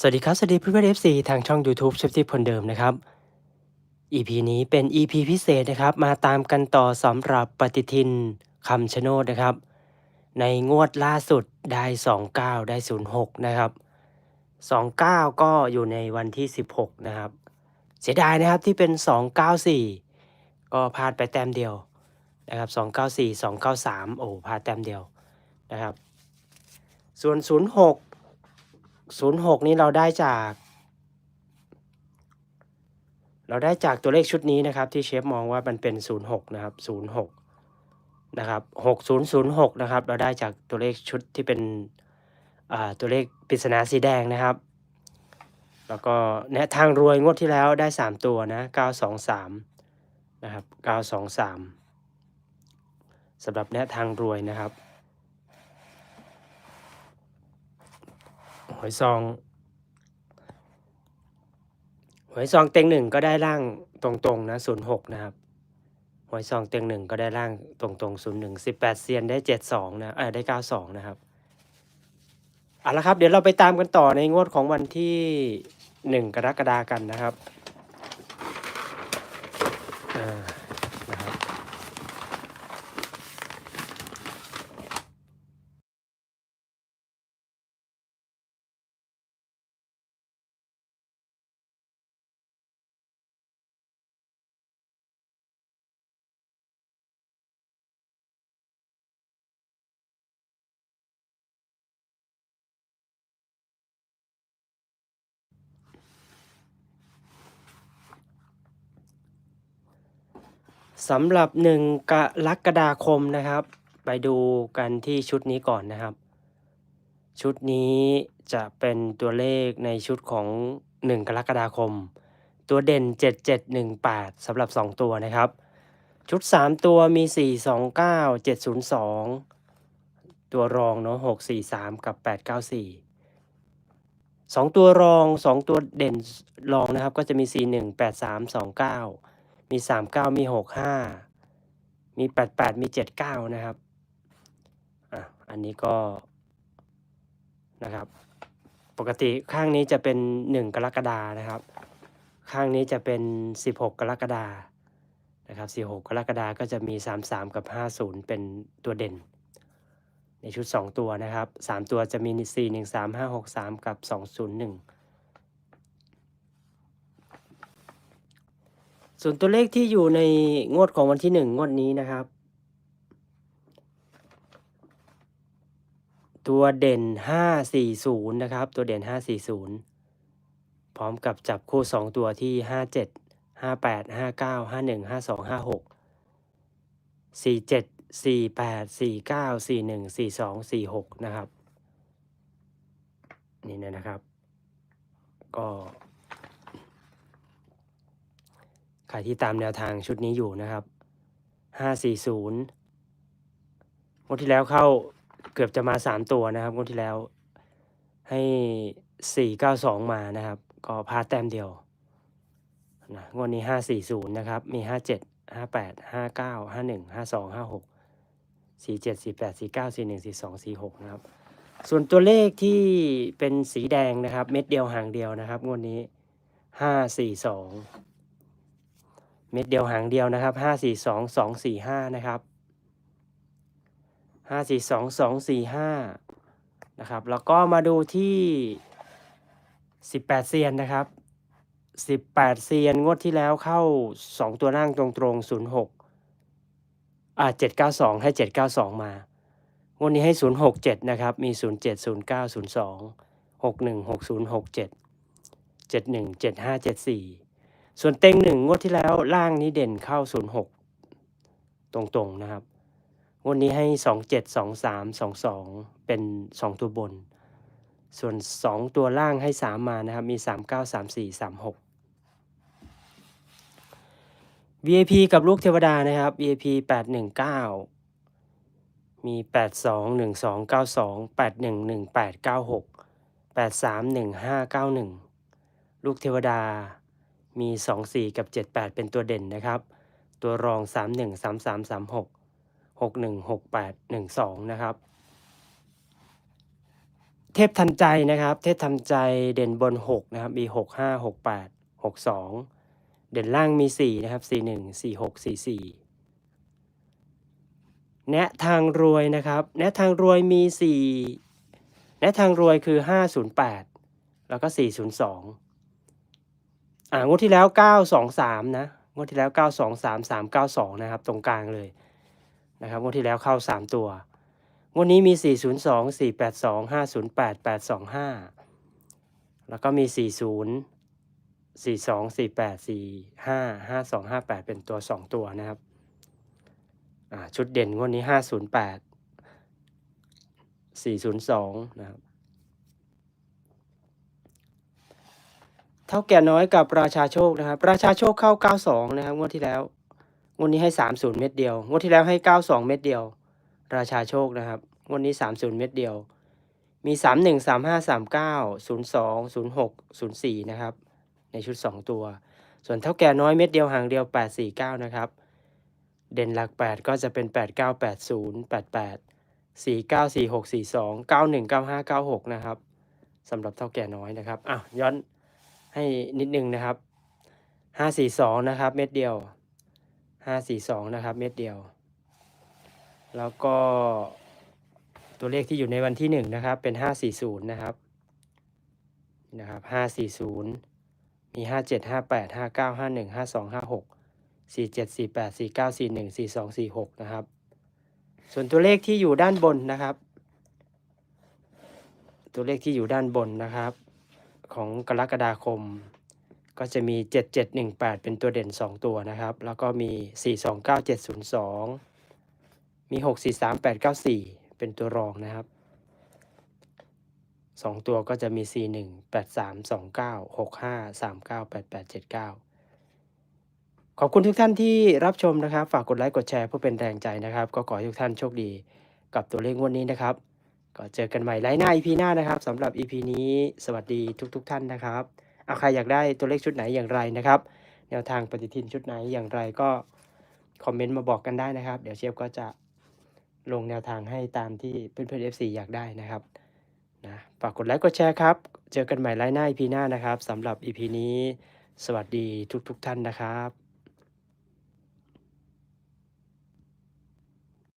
สวัสดีครับ สวัสดีเพื่อนๆ FC ทางช่อง YouTube เชฟที่คนเดิมนะครับ EP นี้เป็น EP พิเศษนะครับ มาตามกันต่อสำหรับปฏิทินคำชะโนดนะครับ ในงวดล่าสุดได้ 29 ได้ 06 นะครับ 29 ก็อยู่ในวันที่ 16 นะครับ เสียดายนะครับที่เป็น 294 ก็พลาดไปแต้มเดียวนะครับ 294 293 โอ้พลาดแต้มเดียวนะครับ ส่วน 06 06นี้เราได้จาก เราได้จากตัวเลขชุดนี้นะครับ ที่เชฟมองว่ามันเป็น06นย์หกนะครับ06นย์หกนะครับ6006นนย์ย์หกนะครับ เราได้จากตัวเลขชุดที่เป็นตัวเลขปริศนาสีแดงนะครับ แล้วก็แนะทางรวยงวดที่แล้วได้ 3 ตัวนะ 923 นะครับ 923สำหรับแนะทางรวยนะครับ หวยซองหวยซองเต็งหนึ่งก็ได้ล่างตรงๆนะศูนย์หกนะครับหวยซองเต็งหนึ่งก็ได้ล่างตรงๆศูนย์หนึ่งสิบแปดเซียนได้เจ็ดสองนะเออได้เก้าสองนะครับเอาละครับ เดี๋ยวเราไปตามกันต่อในงวดของวันที่หนึ่งกรกฎากันนะครับอ่า สำหรับหนึ่งกรกฎาคมนะครับ ไปดูกันที่ชุดนี้ก่อนนะครับ ชุดนี้จะเป็นตัวเลขในชุดของ 1 กรกฎาคม ตัวเด่น 7718สำหรับ 2 ตัวนะครับ ชุด 3 ตัวมี 429 702 ตัวรองเนาะ643 กับ 894 2 ตัวรอง 2 ตัวเด่นรองนะครับ ก็จะมี 41 83 29 มี 39 มี 65 มี 88 มี 79 นะครับ อะ อันนี้ก็นะครับ ปกติข้างนี้จะเป็น 1 กรกฎานะครับ ข้างนี้จะเป็น 16 กรกฎานะครับ16 กรกฎาก็จะมี 33 กับ 50 เป็นตัวเด่น ในชุด 2 ตัวนะครับ 3 ตัวจะมี 4 1 3 5 6 3 กับ 201 ส่วนตัวเลขที่อยู่ในงวดของวันที่หนึ่งงวดนี้นะครับ ตัวเด่นห้าสี่ศูนย์นะครับ ตัวเด่นห้าสี่ศูนย์พร้อมกับจับคู่สองตัวที่ห้าเจ็ดห้าแปดห้าเก้าห้าหนึ่งห้าสองห้าหกสี่เจ็ดสี่แปดสี่เก้าสี่หนึ่งสี่สองสี่หกนะครับ นี่นะครับ ก็ ใครที่ตามแนวทางชุดนี้อยู่นะครับ540งวดที่แล้วเข้าเกือบจะมา3ตัวนะครับงวดที่แล้วให้492มานะครับ ก็พลาดแต้มเดียวนะงวดนี้540นะครับ มี57 58 59 51 52 56 47 48 49 41 42 46นะครับ ส่วนตัวเลขที่เป็นสีแดงนะครับ เม็ดเดียวหางเดียวนะครับ งวดนี้542 เม็ดเดียวหางเดียวนะครับห้าสี่สองสองสี่ห้านะครับห้าสี่สองสองสี่ห้านะครับแล้วก็มาดูที่สิบแปดเซียนนะครับสิบแปดเซียนงวดที่แล้วเข้าสองตัวนั่งตรงตรงศูนย์หกอ่าเจ็ดเก้าสองให้เจ็ดเก้าสองมางวดนี้ให้ศูนย์หกเจ็ดนะครับมีศูนย์เจ็ดศูนย์เก้าศูนย์สองหกหนึ่งหกศูนย์หกเจ็ดเจ็ดหนึ่งเจ็ดห้าเจ็ดสี่ ส่วนเต็งหนึ่งงวดที่แล้วล่างนี้เด่นเข้า 06 ตรงๆนะครับ งวดนี้ให้ 27 23 22 เป็น 2 ตัวบน ส่วน 2 ตัวล่างให้ 3 มานะครับ มี 39 34 36 VIP กับลูกเทวดานะครับ VIP 819 มี 82 12 92 81 18 96 83 1591 ลูกเทวดา มี 2 4 กับ 78 เป็นตัวเด่นนะครับ ตัวรอง 3 1 3 3 3 6 6 1 6 8 1 2 นะครับ เทพทันใจนะครับ เทพทันใจเด่นบน 6 นะครับ มี 6 5 6 8 6 2 เด่นล่างมี 4 นะครับ 4 1 4 6 4 4แนะทางรวยนะครับ แนะทางรวยมี 4 แนะทางรวยคือ 508 แล้วก็ 402 อ่างวดที่แล้ว923นะงวดที่แล้ว923 392นะครับ ตรงกลางเลยนะครับงวดที่แล้วเข้า3ตัวงวดนี้มี402 482 508 825แล้วก็มี40 42 48 45 52 58เป็นตัว2ตัวนะครับอ่าชุดเด่นงวดนี้508 402นะครับ เท่าแก่น้อยกับราชาโชคนะครับ ราชาโชคเข้า 92 นะครับงวดที่แล้วงวดนี้ให้ 30 เม็ดเดียวงวดที่แล้วให้ 92 เม็ดเดียว ราชาโชคนะครับงวดนี้ 30 เม็ดเดียว มี 31 35 39 02 06 04 นะครับ ในชุด 2 ตัว ส่วนเท่าแก่น้อยเม็ดเดียวหางเดียว 849 นะครับ เด่นหลัก 8 ก็จะเป็น 89 80 88 49 46 42 91 95 96 นะครับสำหรับเท่าแก่น้อยนะครับอ้าวย้อน ให้นิดนึงนะครับ542นะครับ เม็ดเดียว542นะครับ เม็ดเดียว แล้วก็ตัวเลขที่อยู่ในวันที่1นะครับ เป็น540นะครับนะครับ540มี57 58 59 51 52 56 47 48 49 41 42 46นะครับ ส่วนตัวเลขที่อยู่ด้านบนนะครับ ตัวเลขที่อยู่ด้านบนนะครับ ของกรกฎาคม ก็จะมี 7718 เป็นตัวเด่น 2 ตัวนะครับ แล้วก็มี 429702 มี 643894 เป็นตัวรองนะครับ 2 ตัวก็จะมี 41 83 29 65 39 88 79ขอบคุณทุกท่านที่รับชมนะครับ ฝากกดไลค์ กดแชร์เพื่อเป็นแรงใจนะครับ ก็ขอให้ทุกท่านโชคดีกับตัวเลขงวดนี้นะครับ ก็เจอกันใหม่ไลฟ์หน้า EP หน้านะครับสำหรับ EP นี้สวัสดีทุกๆท่านนะครับเอาใครอยากได้ตัวเลขชุดไหนอย่างไรนะครับ แนวทางปฏิทินชุดไหนอย่างไรก็คอมเมนต์มาบอกกันได้นะครับ เดี๋ยวเชฟก็จะลงแนวทางให้ตามที่เพื่อนๆ FC อยากได้นะครับนะฝากกดไลค์กดแชร์ครับ เจอกันใหม่ไลฟ์หน้า EP หน้านะครับสำหรับ EP นี้ สวัสดีทุกๆท่านนะครับ